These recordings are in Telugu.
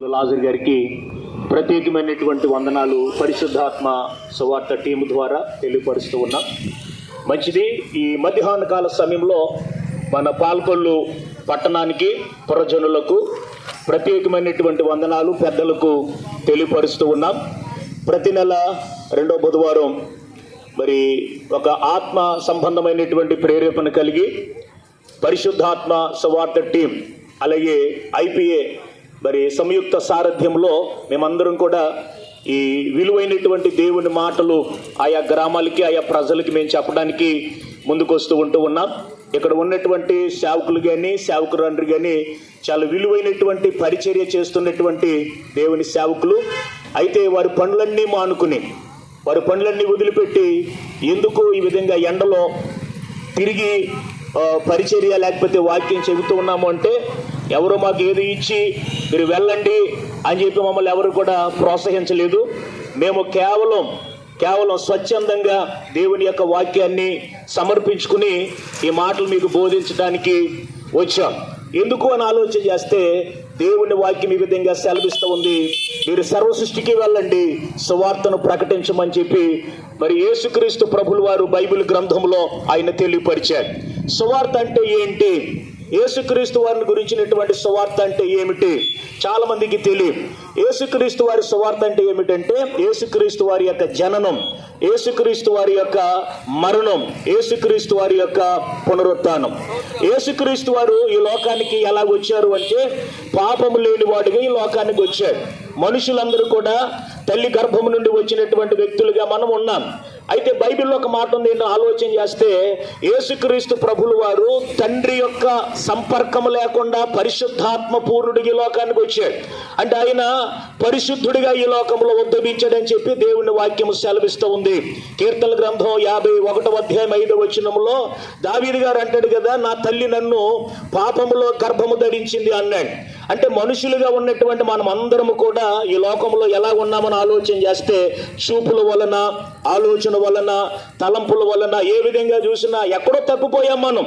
లాజర్ గారికి ప్రత్యేకమైనటువంటి వందనాలు. పరిశుద్ధాత్మ సువార్త టీం ద్వారా తెలియపరుస్తూ ఉన్నాం. మంచిది ఈ మధ్యాహ్న కాల సమయంలో మన పాల్కొల్లు పట్టణానికి పురజనులకు ప్రత్యేకమైనటువంటి వందనాలు పెద్దలకు తెలియపరుస్తూ ఉన్నాం. ప్రతి నెల రెండో బుధవారం మరి ఒక ఆత్మ సంబంధమైనటువంటి ప్రేరేపణ కలిగి పరిశుద్ధాత్మ సువార్త టీం అలాగే ఐపీఏ మరి సంయుక్త సారథ్యంలో మేమందరం కూడా ఈ విలువైనటువంటి దేవుని మాటలు ఆయా గ్రామాలకి ఆయా ప్రజలకి మేము చెప్పడానికి ముందుకు వస్తూ ఉంటూ ఉన్నాం. ఇక్కడ ఉన్నటువంటి సేవకులు కానీ సేవకురండ్రు కానీ చాలా విలువైనటువంటి పరిచర్య చేస్తున్నటువంటి దేవుని సేవకులు. అయితే వారి పనులన్నీ మానుకుని వారి పనులన్నీ వదిలిపెట్టి ఎందుకు ఈ విధంగా ఎండలో తిరిగి పరిచర్య లేకపోతే వాక్యం చెబుతూ ఉన్నాము అంటే ఎవరు మాకు ఏది ఇచ్చి మీరు వెళ్ళండి అని చెప్పి మమ్మల్ని ఎవరు కూడా ప్రోత్సహించలేదు. మేము కేవలం కేవలం స్వచ్ఛందంగా దేవుని యొక్క వాక్యాన్ని సమర్పించుకుని ఈ మాటలు మీకు బోధించడానికి వచ్చాం. ఎందుకు అని ఆలోచన చేస్తే దేవుని వాక్యం ఈ విధంగా సెలవిస్తూ ఉంది. మీరు సర్వసృష్టికి వెళ్ళండి సువార్తను ప్రకటించమని చెప్పి మరి యేసుక్రీస్తు ప్రభులు వారు బైబిల్ గ్రంథంలో ఆయన తెలియపరిచారు. సువార్త అంటే ఏంటి? యేసుక్రీస్తు వారిని గురించినటువంటి సువార్త అంటే ఏమిటి? చాలా మందికి తెలియదు. యేసుక్రీస్తు వారి సువార్త అంటే ఏమిటంటే యేసుక్రీస్తు వారి యొక్క జననం యేసుక్రీస్తు వారి యొక్క మరణం యేసుక్రీస్తు వారి యొక్క పునరుత్నం యేసుక్రీస్తు వారు ఈ లోకానికి ఎలా వచ్చారు అంటే పాపము లేని వాడిగా ఈ లోకానికి వచ్చాడు. మనుషులందరూ కూడా తల్లి గర్భము నుండి వచ్చినటువంటి వ్యక్తులుగా మనం ఉన్నాం. అయితే బైబిల్లో ఒక మాట ఉంది నేను ఆలోచన చేస్తే యేసుక్రీస్తు ప్రభులు వారు తండ్రి యొక్క సంపర్కం లేకుండా పరిశుద్ధాత్మ పూర్ణుడికి ఈ లోకానికి వచ్చాడు. అంటే ఆయన పరిశుద్ధుడిగా ఈ లోకంలో ఉద్భవించాడని చెప్పి దేవుని వాక్యం సెలవిస్తూ ఉంది. కీర్తన గ్రంథం యాభై ఒకటో అధ్యాయం ఐదో వచనంలో దావీది గారు అంటాడు కదా నా తల్లి నన్ను పాపములో గర్భము ధరించింది అన్నాడు. అంటే మనుషులుగా ఉన్నటువంటి మనం అందరము కూడా ఈ లోకంలో ఎలా ఉన్నామని ఆలోచన చేస్తే చూపుల వలన ఆలోచన వలన తలంపుల వలన ఏ విధంగా చూసినా ఎక్కడో తప్పిపోయాం మనం.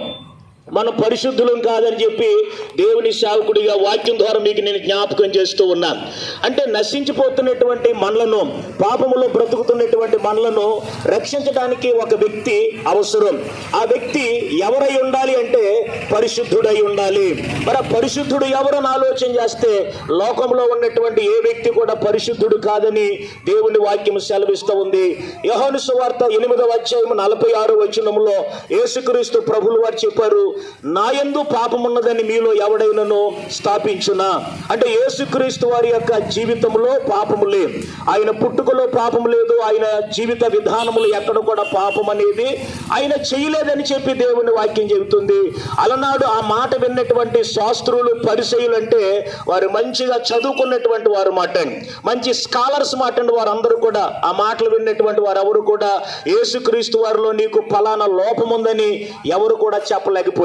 మనం పరిశుద్ధులం కాదని చెప్పి దేవుని సేవకుడిగా వాక్యం ద్వారా మీకు నేను జ్ఞాపకం చేస్తూ ఉన్నాను అంటే నశించిపోతున్నటువంటి మనలను పాపములో బ్రతుకుతున్నటువంటి మనలను రక్షించడానికి ఒక వ్యక్తి అవసరం. ఆ వ్యక్తి ఎవరై ఉండాలి అంటే పరిశుద్ధుడై ఉండాలి. మరి ఆ పరిశుద్ధుడు ఎవరని ఆలోచన చేస్తే లోకంలో ఉన్నటువంటి ఏ వ్యక్తి కూడా పరిశుద్ధుడు కాదని దేవుని వాక్యం సెలవిస్తూ ఉంది. యహోను సువార్త ఎనిమిదవ అధ్యాయం నలభై ఆరు వచనంలో యేసుక్రీస్తు ప్రభులు వారు చెప్పారు నాయందు పాపమున్నదని మీలో ఎవడైనను స్థాపించునా? అంటే యేసుక్రీస్తు వారి యొక్క జీవితంలో పాపము లేదు ఆయన పుట్టుకలో పాపం లేదు ఆయన జీవిత విధానములు ఎక్కడ కూడా పాపం అనేది ఆయన చేయలేదని చెప్పి దేవుని వాక్యం చెబుతుంది. అలనాడు ఆ మాట విన్నటువంటి శాస్త్రులు పరిచయులు అంటే వారు మంచిగా చదువుకున్నటువంటి వారు మాట మంచి స్కాలర్స్ మాట వారందరూ కూడా. ఆ మాటలు విన్నటువంటి వారు ఎవరు కూడా? యేసుక్రీస్తు వారిలో నీకు ఫలానా లోపముందని ఉందని ఎవరు కూడా చెప్పలేకపోయారు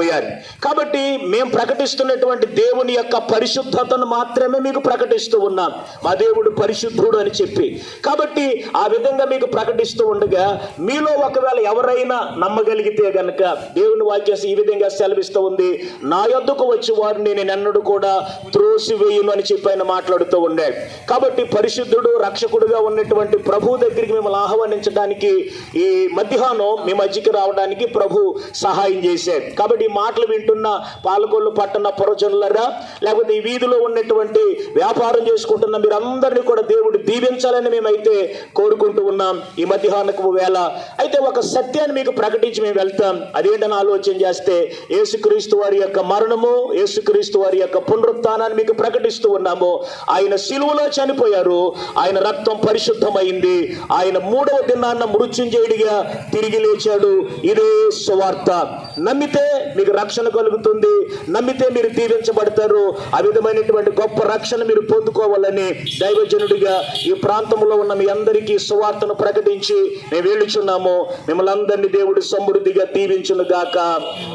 కాబట్టి మేము ప్రకటిస్తున్నటువంటి దేవుని యొక్క పరిశుద్ధతను మాత్రమే మీకు ప్రకటిస్తూ ఉన్నాం. మా దేవుడు పరిశుద్ధుడు అని చెప్పి. కాబట్టి ఆ విధంగా మీకు ప్రకటిస్తూ ఉండగా మీలో ఒకవేళ ఎవరైనా నమ్మగలిగితే గనక దేవుని వాక్యం ఈ విధంగా సెలవిస్తూ ఉంది. నా యొద్దకు వచ్చి వారిని నేను ఎన్నడూ కూడా త్రోసివేయును అని చెప్పి ఆయన మాట్లాడుతూ ఉండాడు కాబట్టి పరిశుద్ధుడు రక్షకుడుగా ఉన్నటువంటి ప్రభు దగ్గరికి మిమ్మల్ని ఆహ్వానించడానికి ఈ మధ్యాహ్నం మీ మధ్యకి రావడానికి ప్రభు సహాయం చేశాడు. కాబట్టి ఈ మాటలు వింటున్న పాలకొల్లు పట్టణ పురజనులరా లేకపోతే ఈ వీధిలో ఉన్నటువంటి వ్యాపారం చేసుకుంటున్న మీరందరినీ కూడా దేవుడు దీవించాలని మేమైతే కోరుకుంటూ ఉన్నాం ఈ మధ్యాహ్నకు వేళ. అయితే ఒక సత్యాన్ని మీకు ప్రకటించి మేము వెళ్తాం. అదేంటని ఆలోచన చేస్తే యేసుక్రీస్తు వారి యొక్క మరణము యేసుక్రీస్తు వారి యొక్క పునరుత్నాన్ని మీకు ప్రకటిస్తూ ఉన్నాము. ఆయన సిలువలో చనిపోయారు. ఆయన రక్తం పరిశుద్ధమైంది. ఆయన మూడవ దినాన్న మృత్యుంజయుడిగా తిరిగి లేచాడు. ఇదే సువార్త. నమ్మితే మీకు రక్షణ కలుగుతుంది. నమ్మితే మీరు దీవించబడతారు. ఆ విధమైనటువంటి గొప్ప రక్షణ మీరు పొందుకోవాలని దైవజనుడిగా ఈ ప్రాంతంలో ఉన్న మీ అందరికీ సువార్తను ప్రకటించి మేము వెళ్ళుచున్నాము మిమ్మల్ని అందరినీ దేవుడు సమృద్ధిగా దీవించును గాక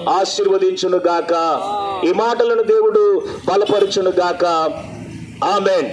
ఆశీర్వదించును గాక. ఈ మాటలను దేవుడు బలపరచును గాక. ఆమెన్.